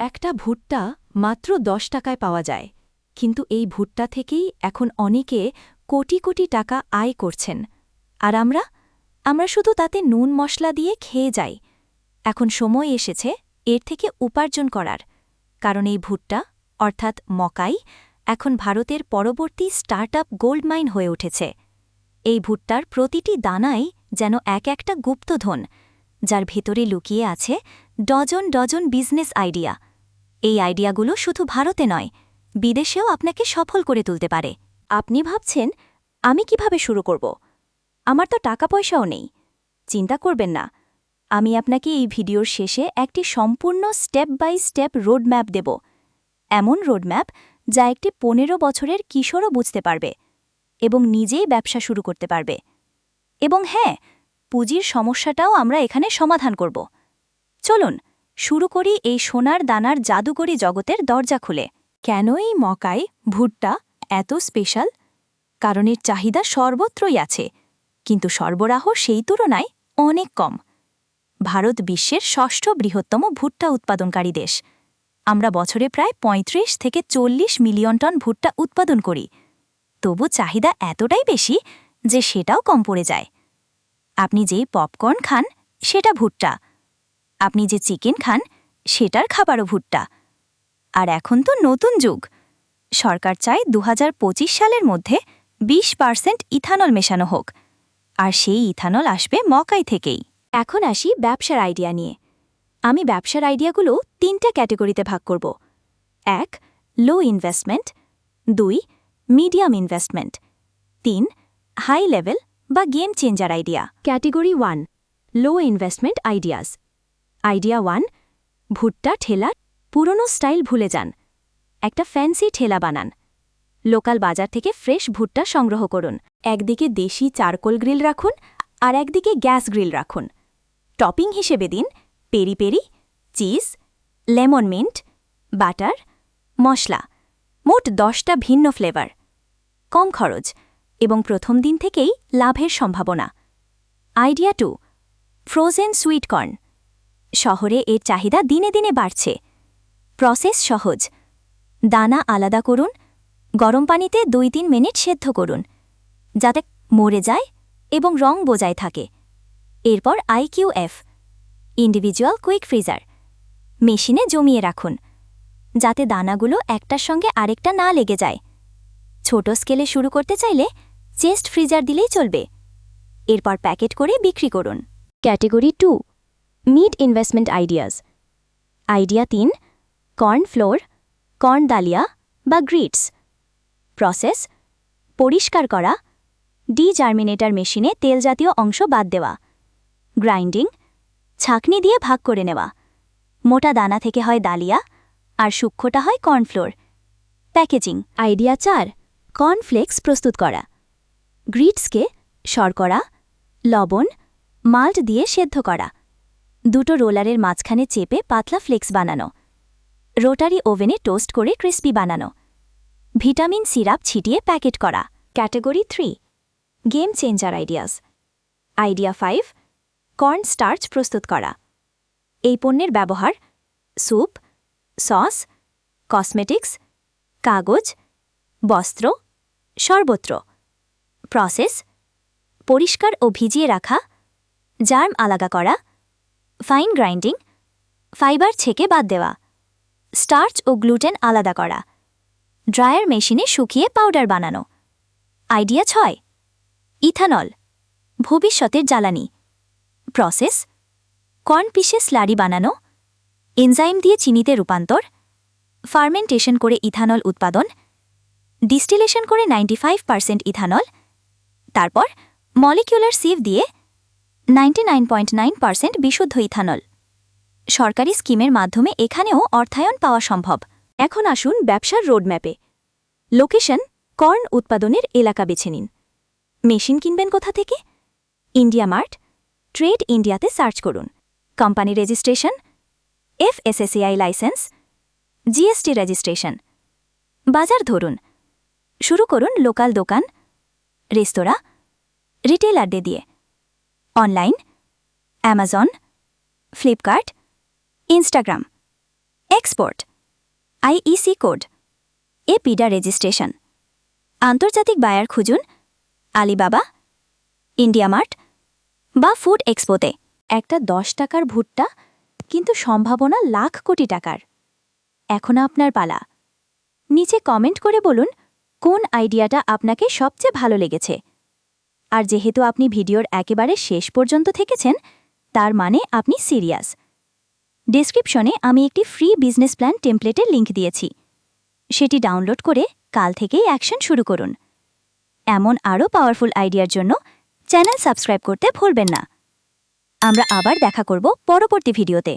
একটা ভুট্টা মাত্র দশ টাকায় পাওয়া যায়। কিন্তু এই ভুট্টা থেকেই এখন অনেকে কোটি কোটি টাকা আয় করছেন। আর আমরা? আমরা শুধু তাতে নুন মশলা দিয়ে খেয়ে যাই। এখন সময় এসেছে এর থেকে উপার্জন করার। কারণ এই ভুট্টা, অর্থাৎ মকাই, এখন ভারতের পরবর্তী স্টার্ট স্টার্টআপ গোল্ডমাইন হয়ে উঠেছে। এই ভুট্টার প্রতিটি দানাই যেন এক একটা গুপ্তধন, যার ভেতরে লুকিয়ে আছে ডজন ডজন বিজনেস আইডিয়া। এই আইডিয়াগুলো শুধু ভারতে নয়, বিদেশেও আপনাকে সফল করে তুলতে পারে। আপনি ভাবছেন, আমি কীভাবে শুরু করব? আমার তো টাকা পয়সাও নেই। চিন্তা করবেন না। আমি আপনাকে এই ভিডিওর শেষে একটি সম্পূর্ণ স্টেপ বাই স্টেপ রোডম্যাপ দেব। এমন রোডম্যাপ যা একটি পনেরো বছরের কিশোরও বুঝতে পারবে এবং নিজেই ব্যবসা শুরু করতে পারবে। এবং হ্যাঁ পুঁজির সমস্যাটাও আমরা এখানে সমাধান করব। চলুন শুরু করি এই সোনার দানার জাদুকরি জগতের দরজা খুলে। কেন এই মকাই, ভুট্টা, এত স্পেশাল? কারণ এর চাহিদা সর্বত্রই আছে, কিন্তু সরবরাহ সেই তুলনায় অনেক কম। ভারত বিশ্বের ষষ্ঠ বৃহত্তম ভুট্টা উৎপাদনকারী দেশ। আমরা বছরে প্রায় ৩৫ থেকে চল্লিশ মিলিয়ন টন ভুট্টা উৎপাদন করি। তবু চাহিদা এতটাই বেশি যে সেটাও কম পড়ে যায়। আপনি যেই পপকর্ন খান, সেটা ভুট্টা। আপনি যে চিকেন খান, সেটার খাবারও ভুট্টা। আর এখন তো নতুন যুগ। সরকার চায় দু হাজার পঁচিশ সালের মধ্যে ২০ পার্সেন্ট ইথানল মেশানো হোক। আর সেই ইথানল আসবে মকাই থেকেই। এখন আসি ব্যবসার আইডিয়া নিয়ে। আমি ব্যবসার আইডিয়াগুলো তিনটা ক্যাটেগরিতে ভাগ করব। এক লো ইনভেস্টমেন্ট দুই মিডিয়াম ইনভেস্টমেন্ট তিন হাই লেভেল বা game changer idea category one low investment ideas idea one, ভুট্টা ঠেলা, পুরনো স্টাইল ভুলে যান। একটা ফ্যান্সি ঠেলা বানান। লোকাল বাজার থেকে ফ্রেশ ভুট্টা সংগ্রহ করুন। একদিকে দেশি চারকোল গ্রিল রাখুন আর একদিকে গ্যাস গ্রিল রাখুন। টপিং হিসেবে দিন peri peri, cheese, lemon mint, butter, মশলা। মোট দশটা ভিন্ন ফ্লেভার। কম খরচ এবং প্রথম দিন থেকেই লাভের সম্ভাবনা। Idea two, frozen sweet corn. শহরে এর চাহিদা দিনে দিনে বাড়ছে। প্রসেস সহজ। দানা আলাদা করুন, গরম পানিতে দুই তিন মিনিট সেদ্ধ করুন, যাতে মরে যায় এবং রং বোজায় থাকে। এরপর আইকিউএফ ইন্ডিভিজুয়াল কুইক ফ্রিজার মেশিনে জমিয়ে রাখুন, যাতে দানাগুলো একটার সঙ্গে আরেকটা না লেগে যায়। ছোট স্কেলে শুরু করতে চাইলে চেস্ট ফ্রিজার দিলেই চলবে। এরপর প্যাকেট করে বিক্রি করুন। Category two mid investment ideas idea তিন কর্ন ফ্লোর কর্ন ডালিয়া বা গ্রিটস প্রসেস পরিষ্কার করা ডি জার্মিনেটার মেশিনে তেল জাতীয় অংশ বাদ দেওয়া. গ্রাইন্ডিং ছাকনি দিয়ে ভাগ করে নেওয়া। মোটা দানা থেকে হয় ডালিয়া আর সূক্ষ্মটা হয় কর্নফ্লোর প্যাকেজিং আইডিয়া চার কর্নফ্লেক্স প্রস্তুত করা। গ্রিটসকে শর্করা, লবণ মাল্ট দিয়ে সেদ্ধ করা। দুটো রোলারের মাঝখানে চেপে পাতলা ফ্লেক্স বানানো। রোটারি ওভেনে টোস্ট করে ক্রিস্পি বানানো। ভিটামিন সিরাপ ছিটিয়ে প্যাকেট করা। Category three. Game changer ideas. Idea five. Corn starch প্রস্তুত করা। এই পণ্যের ব্যবহার স্যুপ, সস, কসমেটিক্স, কাগজ, বস্ত্র সর্বত্র প্রসেস, পরিষ্কার ও ভিজিয়ে রাখা, জার্ম আলাদা করা ফাইন গ্রাইন্ডিং, ফাইবার ছেকে বাদ দেওয়া, স্টার্চ ও গ্লুটেন আলাদা করা, ড্রায়ার মেশিনে শুকিয়ে পাউডার বানানো। আইডিয়া ছয়, ইথানল, ভবিষ্যতের জ্বালানি। প্রসেস, কর্ন পিসে স্লারি বানানো, এনজাইম দিয়ে চিনিতে রূপান্তর, ফার্মেন্টেশন করে ইথানল উৎপাদন, ডিস্টিলেশন করে নাইনটি ইথানল, তারপর মলিকিউলার সিভ দিয়ে নাইনটি বিশুদ্ধ ইথানল। সরকারি স্কিমের মাধ্যমে এখানেও অর্থায়ন পাওয়া সম্ভব। এখন আসুন ব্যবসার রোডম্যাপে। লোকেশন, কর্ন উৎপাদনের এলাকা বেছে নিন। মেশিন কিনবেন কোথা থেকে? ইন্ডিয়া মার্ট, ট্রেড ইন্ডিয়াতে সার্চ করুন। Company registration FSSAI licence, GST registration. বাজার ধরুন। শুরু করুন লোকাল দোকান, রেস্তোরাঁ রিটেলারদের দিয়ে। Online Amazon Flipkart Instagram export IEC code APEDA registration আন্তর্জাতিক বায়ার খুঁজুন আলিবাবা ইন্ডিয়া মার্ট বা ফুড এক্সপোতে একটা দশ টাকার ভুট্টা, কিন্তু সম্ভাবনা লাখ কোটি টাকার। এখন আপনার পালা। নিচে কমেন্ট করে বলুন, কোন আইডিয়াটা আপনাকে সবচেয়ে ভালো লেগেছে? আর যেহেতু আপনি ভিডিওর একেবারে শেষ পর্যন্ত থেকেছেন, তার মানে আপনি সিরিয়াস। ডেসক্রিপশনে আমি একটি ফ্রি বিজনেস প্ল্যান টেমপ্লেটের লিংক দিয়েছি। সেটি ডাউনলোড করে কাল থেকেই অ্যাকশন শুরু করুন। এমন আরও পাওয়ারফুল আইডিয়ার জন্য চ্যানেল সাবস্ক্রাইব করতে ভুলবেন না। আমরা আবার দেখা করব পরবর্তী ভিডিওতে